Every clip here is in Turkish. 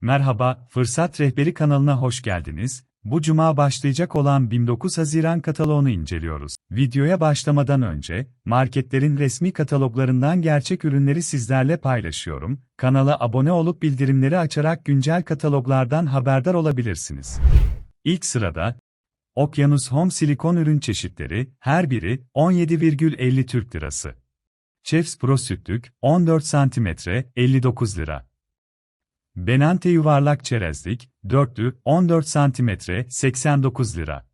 Merhaba, Fırsat Rehberi kanalına hoş geldiniz. Bu cuma başlayacak olan 29 Haziran kataloğunu inceliyoruz. Videoya başlamadan önce, marketlerin resmi kataloglarından gerçek ürünleri sizlerle paylaşıyorum. Kanala abone olup bildirimleri açarak güncel kataloglardan haberdar olabilirsiniz. İlk sırada, Okyanus Home silikon ürün çeşitleri, her biri 17,50 Türk Lirası. Chefs Pro sütlük, 14 cm, 59 lira. Benante yuvarlak çerezlik, dörtlü, 14 cm, 89 lira.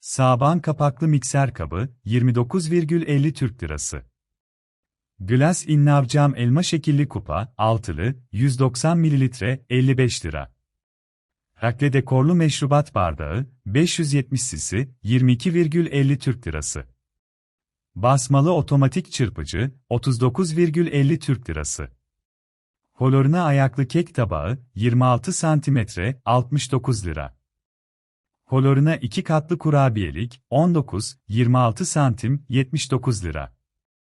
Saban kapaklı mikser kabı, 29,50 Türk Lirası. Glass innav cam elma şekilli kupa, altılı, 190 ml, 55 lira. Rakle dekorlu meşrubat bardağı, 570 cc, 22,50 Türk Lirası. Basmalı otomatik çırpıcı, 39,50 Türk Lirası. Koloruna ayaklı kek tabağı, 26 cm, 69 lira. Koloruna iki katlı kurabiyelik, 19, 26 santim, 79 lira.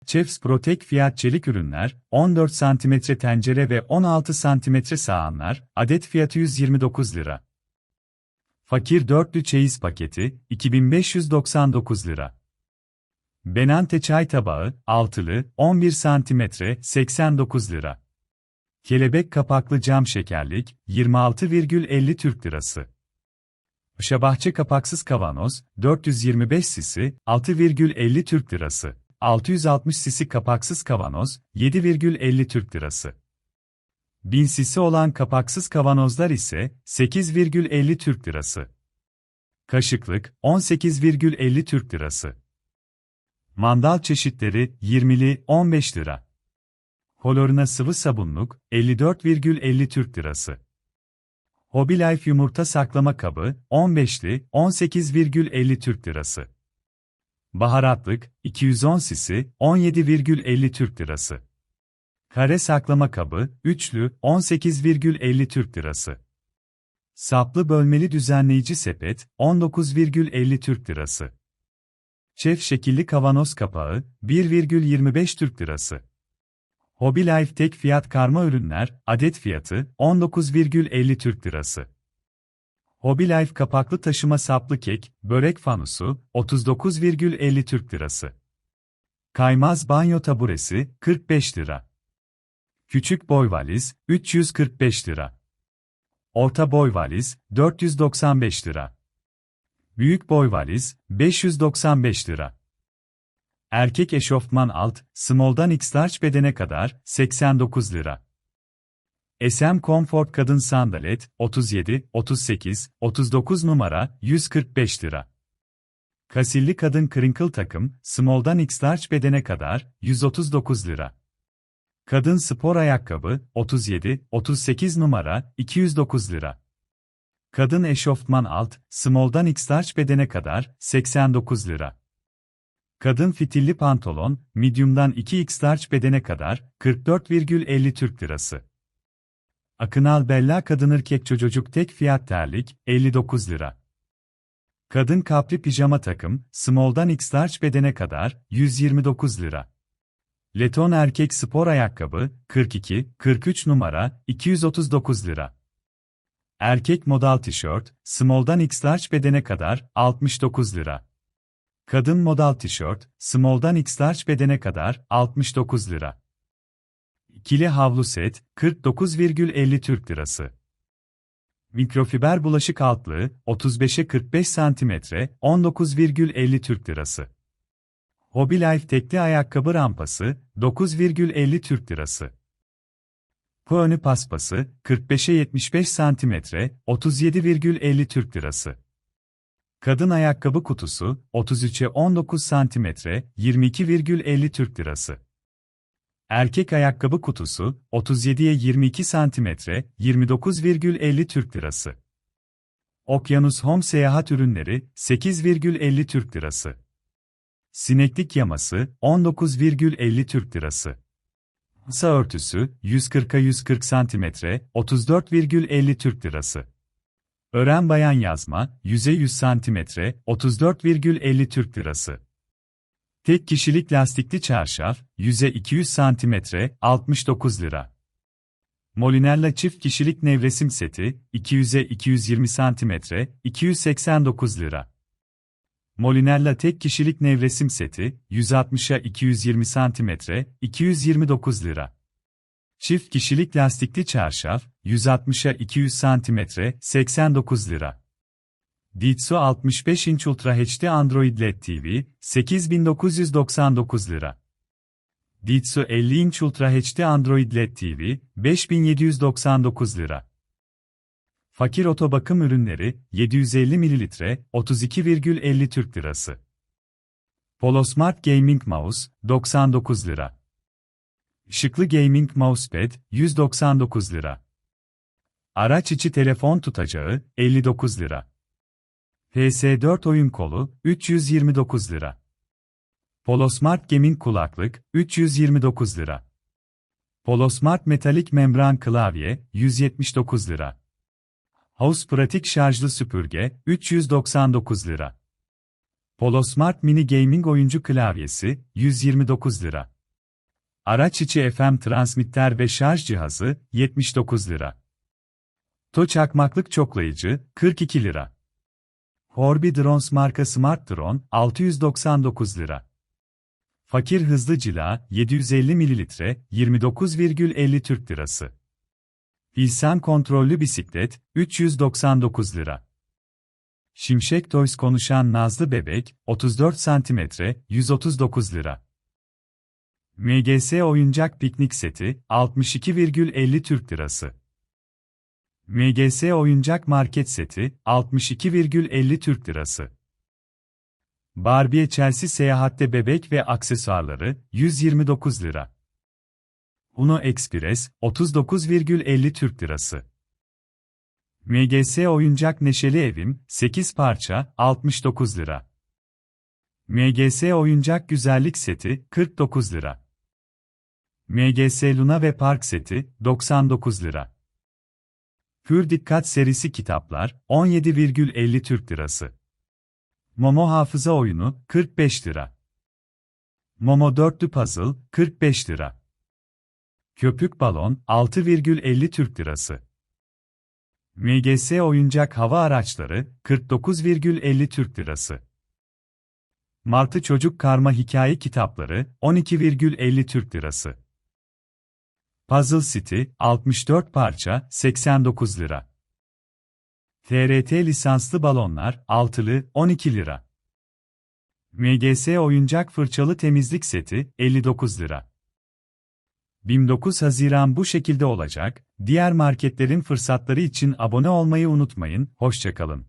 Chefs Protect fiyat çelik ürünler, 14 cm tencere ve 16 cm sahanlar, adet fiyatı 129 lira. Fakir dörtlü çeyiz paketi, 2599 lira. Benante çay tabağı, altılı, 11 cm, 89 lira. Kelebek kapaklı cam şekerlik, 26,50 Türk Lirası. Şabahçe kapaksız kavanoz, 425 cc, 6,50 Türk Lirası. 660 cc kapaksız kavanoz, 7,50 Türk Lirası. 1000 cc olan kapaksız kavanozlar ise 8,50 Türk Lirası. Kaşıklık, 18,50 Türk Lirası. Mandal çeşitleri, 20'li, 15 lira. Koloruna sıvı sabunluk, 54,50 Türk Lirası. Hobby Life yumurta saklama kabı, 15'li, 18,50 Türk Lirası. Baharatlık, 210 cc, 17,50 Türk Lirası. Kare saklama kabı, üçlü, 18,50 Türk Lirası. Saplı bölmeli düzenleyici sepet, 19,50 Türk Lirası. Şef şekilli kavanoz kapağı, 1,25 Türk Lirası. Hobby Life tek fiyat karma ürünler, adet fiyatı 19,50 Türk Lirası. Hobby Life kapaklı taşıma saplı kek, börek fanusu 39,50 Türk Lirası. Kaymaz banyo taburesi 45 lira. Küçük boy valiz 345 lira. Orta boy valiz 495 lira. Büyük boy valiz 595 lira. Erkek eşofman alt, small'dan x large bedene kadar, 89 lira. SM Comfort kadın sandalet, 37, 38, 39 numara, 145 lira. Kasilli kadın crinkle takım, small'dan x large bedene kadar, 139 lira. Kadın spor ayakkabı, 37, 38 numara, 209 lira. Kadın eşofman alt, small'dan x large bedene kadar, 89 lira. Kadın fitilli pantolon, medium'dan 2x large bedene kadar, 44,50 Türk Lirası. Akınal Bella kadın erkek çocuk tek fiyat terlik, 59 lira. Kadın kapri pijama takım, small'dan x large bedene kadar, 129 lira. Leton erkek spor ayakkabı, 42, 43 numara, 239 lira. Erkek modal tişört, small'dan x large bedene kadar, 69 lira. Kadın modal tişört, small'dan x large bedene kadar, 69 lira. İkili havlu set, 49,50 Türk Lirası. Mikrofiber bulaşık altlığı, 35'e 45 cm, 19,50 Türk Lirası. Hobby Life tekli ayakkabı rampası, 9,50 Türk Lirası. Bu önü paspası, 45'e 75 cm, 37,50 Türk Lirası. Kadın ayakkabı kutusu, 33'e 19 cm, 22,50 Türk Lirası. Erkek ayakkabı kutusu, 37'ye 22 cm, 29,50 Türk Lirası. Okyanus Home seyahat ürünleri, 8,50 Türk Lirası. Sineklik yaması, 19,50 Türk Lirası. Masa örtüsü, 140'a 140 cm, 34,50 Türk Lirası. Ören bayan yazma, yüze 100 cm, 34,50 Türk Lirası. Tek kişilik lastikli çarşaf, yüze 200 cm, 69 lira. Molinella çift kişilik nevresim seti, 200'e 220 cm, 289 lira. Molinella tek kişilik nevresim seti, 160'a 220 cm, 229 lira. Çift kişilik lastikli çarşaf, 160'a 200 cm, 89 lira. Ditsu 65 inç Ultra HD Android LED TV, 8999 lira. Ditsu 50 inç Ultra HD Android LED TV, 5799 lira. Fakir otobakım ürünleri, 750 ml, 32,50 Türk Lirası. Polo Smart Gaming Mouse, 99 lira. Şıklı Gaming Mousepad, 199 lira. Araç içi telefon tutacağı, 59 lira. PS4 oyun kolu, 329 lira. Polo Smart Gaming kulaklık, 329 lira. Polo Smart metalik membran klavye, 179 lira. House pratik şarjlı süpürge, 399 lira. Polo Smart Mini Gaming oyuncu klavyesi, 129 lira. Araç içi FM transmitter ve şarj cihazı, 79 lira. To çakmaklık çoklayıcı, 42 lira. Horby Drones marka Smart Drone, 699 lira. Fakir hızlı cila, 750 ml, 29,50 Türk Lirası. Pilsen kontrollü bisiklet, 399 lira. Şimşek Toys konuşan Nazlı Bebek, 34 cm, 139 lira. MGS oyuncak piknik seti, 62,50 Türk Lirası. MGS oyuncak market seti, 62,50 Türk Lirası. Barbie Chelsea seyahatte bebek ve aksesuarları, 129 lira. Uno Express, 39,50 Türk Lirası. MGS oyuncak neşeli evim, 8 parça, 69 lira. MGS oyuncak güzellik seti, 49 lira. MGS Luna ve Park seti, 99 lira. Pür Dikkat serisi kitaplar, 17,50 Türk Lirası. Momo hafıza oyunu, 45 lira. Momo dörtlü puzzle, 45 lira. Köpük balon, 6,50 Türk Lirası. MGS oyuncak hava araçları, 49,50 Türk Lirası. Martı Çocuk Karma Hikaye Kitapları, 12,50 Türk Lirası. Puzzle City, 64 parça, 89 lira. TRT lisanslı balonlar, altılı, 12 lira. MGS oyuncak fırçalı temizlik seti, 59 lira. 29 Haziran bu şekilde olacak, diğer marketlerin fırsatları için abone olmayı unutmayın, hoşçakalın.